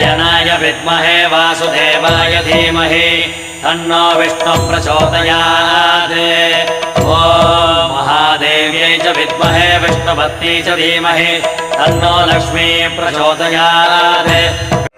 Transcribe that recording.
जनाय विद्महे वासुदेवाय धीमहि तन्नो विष्णुप्रचोदयात् ओ महादेव्यै च विद्महे विष्णुभक्त्यै च धीमहि तन्नो लक्ष्मी प्रचोदयात्।